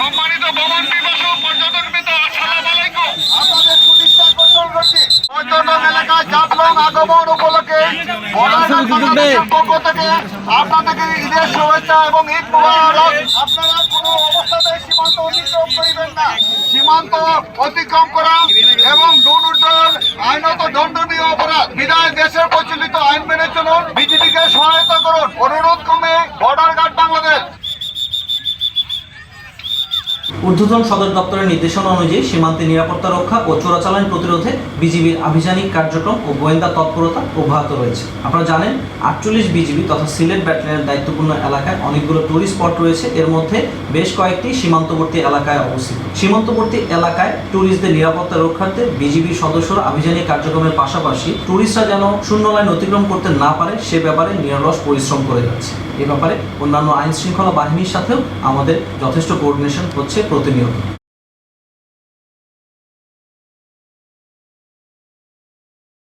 সম্মানিত ভ্রমণ পিপাসু পর্যটক বৃন্দ আলাইকুম। আপনাদের সুদৃষ্টি আকর্ষণ করছি পর্যটন এলাকায় জাতলং আগমন উপলক্ষে পক্ষ থেকে আপনাদেরকে ঈদের শুভেচ্ছা এবং ঈদ মোবারক। আপনারা কোনো অবস্থাতে সীমান্ত অতিক্রম করিবেন না। সীমান্ত অতিক্রম করা এবং উড্ডয়ন আইনত দণ্ডনীয় অপরাধ। বিদায় দেশের প্রচলিত আইন মেনে চলুন। বিজেপিকে সহায়তা করুন। অনুরোধ কমে ঊর্ধ্বতন সদর দপ্তরের নির্দেশনা অনুযায়ী সীমান্তে নিরাপত্তা রক্ষা ও চোরাচালান প্রতিরোধে বিজিবির আভিযানিক কার্যক্রম ও গোয়েন্দা তৎপরতা অব্যাহত রয়েছে। আপনারা জানেন, আটচল্লিশ বিজিবি তথা সিলেট ব্যাটালিয়নের দায়িত্বপূর্ণ এলাকায় অনেকগুলো টুরিস্ট স্পট রয়েছে। এর মধ্যে বেশ কয়েকটি সীমান্তবর্তী এলাকায় অবস্থিত। সীমান্তবর্তী এলাকায় ট্যুরিস্টদের নিরাপত্তা রক্ষার্থে বিজিবির সদস্যরা আভিযানিক কার্যক্রমের পাশাপাশি ট্যুরিস্টরা যেন শূন্য লাইন অতিক্রম করতে না পারে, সে ব্যাপারে নিরলস পরিশ্রম করে যাচ্ছে। এ ব্যাপারে অন্যান্য আইন শৃঙ্খলা বাহিনীর সাথেও আমাদের যথেষ্ট কোঅর্ডিনেশন হচ্ছে প্রতিনিয়ত।